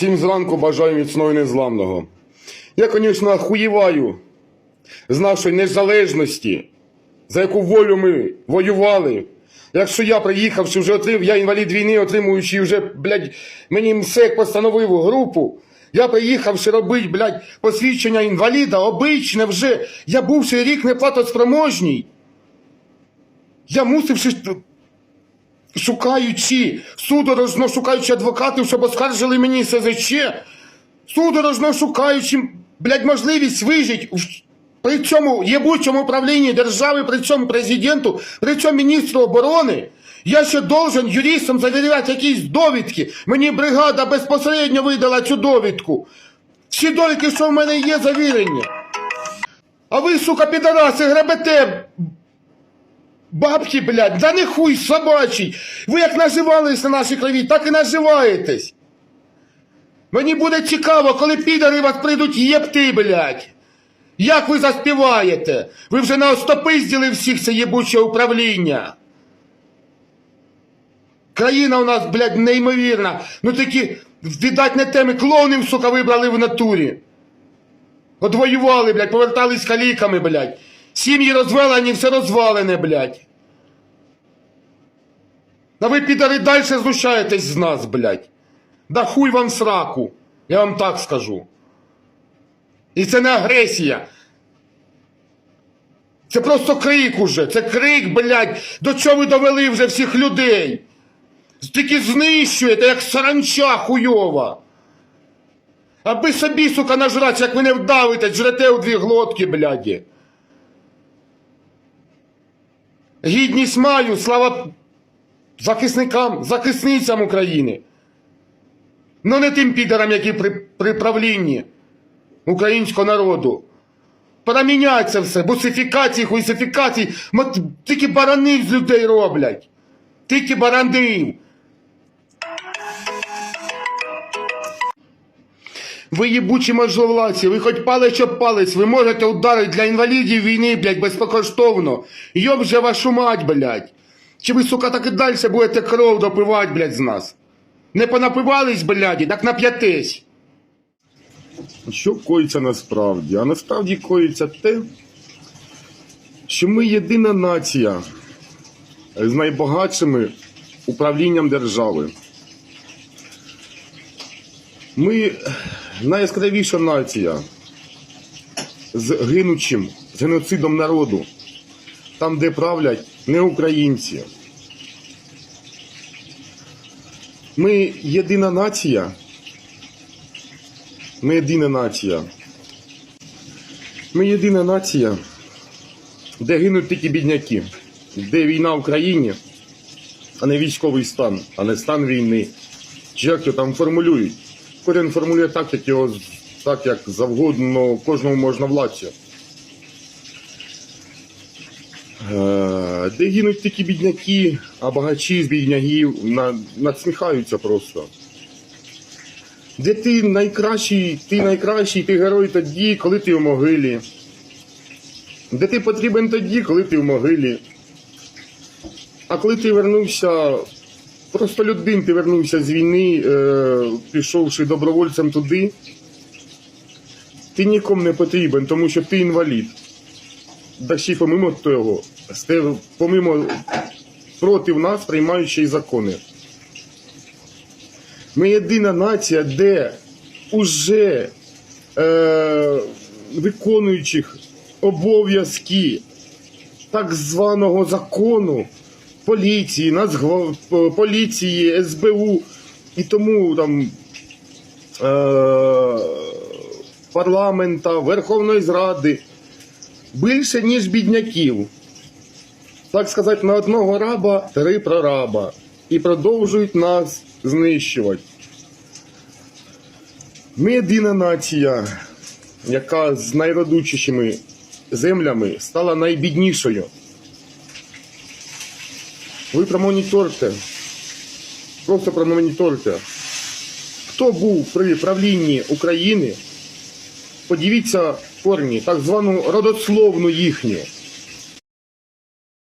Всім зранку бажаю міцного і незламного. Я, звісно, охуєваю з нашої незалежності, за яку волю ми воювали. Якщо я приїхавши вже отрив, я інвалід війни, отримуючи вже, блядь, мені МСЕК постановив групу. Я приїхавши робити, блядь, посвідчення інваліда, обичне вже, я бувши рік неплатоспроможній. Я мусивши шукаючи, судорожно шукаючи адвокатів, щоб оскаржили мені СЗЧ, судорожно шукаючи, блядь, можливість вижити при цьому єбучому управлінні держави, при цьому президенту, при цьому міністру оборони, я ще должен юристам завіряти якісь довідки. Мені бригада безпосередньо видала цю довідку. Всі довідки, що в мене є завірені. А ви, сука, підараси, гребете Бабки, блядь, да не хуй собачий. Ви як наживались на нашій крові, так і наживаєтесь. Мені буде цікаво, коли підари вас прийдуть єпти, блядь. Як ви заспіваєте? Ви вже наостопиздили всіх це єбуче управління. Країна у нас, блядь, неймовірна. Ну такі, віддать не теми, клоунів, сука, вибрали в натурі. От воювали, блядь, повертались каліками, блядь. Сім'ї розвалені, все розвалене, блядь. А ви підари далі знущаєтесь з нас, блядь. Да хуй вам сраку. Я вам так скажу. І це не агресія. Це просто крик уже. Це крик, блядь, до чого ви довели вже всіх людей. Тільки знищуєте, як саранча хуйова. Аби собі, сука, нажрать, як ви не вдавите, жрете у дві глотки, бляді. Гідність маю, слава захисникам, захисницям України. Ну не тим підерам, які при, при правлінні українського народу. Перемінять це все, бусифікації, хуйсифікації, тільки баранів з людей роблять. Тільки баранів. Ви єбучі можновладці, ви хоч палець об палець, ви можете ударити для інвалідів війни, блядь, безпокоштовно. Йоб же вашу мать, блядь. Чи ви, сука, так і далі будете кров допивати, блядь, з нас? Не понапивались, блядь, так нап'ятись. Що коїться насправді? А насправді коїться те, що ми єдина нація з найбагатшими управлінням держави. Ми найяскравіша нація з гинучим, з геноцидом народу, там, де правлять не українці. Ми єдина нація. Ми єдина нація. Ми єдина нація, де гинуть тільки бідняки, де війна в країні, а не військовий стан, а не стан війни. Чи як його там формулюють? Кожен формулює так, як його так, як завгодно, кожному можна владці. Е, Де гинуть тільки бідняки, а багачі з бідняків на- надсміхаються просто. Де ти найкращий, ти найкращий, ти герой тоді, коли ти в могилі. Де ти потрібен тоді, коли ти в могилі. А коли ти вернувся, просто людин, ти вернувся з війни, е, пішовши добровольцем туди, ти нікому не потрібен, тому що ти інвалід. Да помимо того, помимо проти нас приймаючи закони. Ми єдина нація, де уже е, виконуючих обов'язки так званого закону поліції, Нацгва... поліції, СБУ і тому там е, парламента, Верховної Зради більше, ніж бідняків. Так сказати, на одного раба три прораба. І продовжують нас знищувати. Ми єдина нація, яка з найродучішими землями стала найбіднішою. Ви промоніторте. Просто промоніторте. Хто був при правлінні України? Подивіться корні, так звану родословну їхню.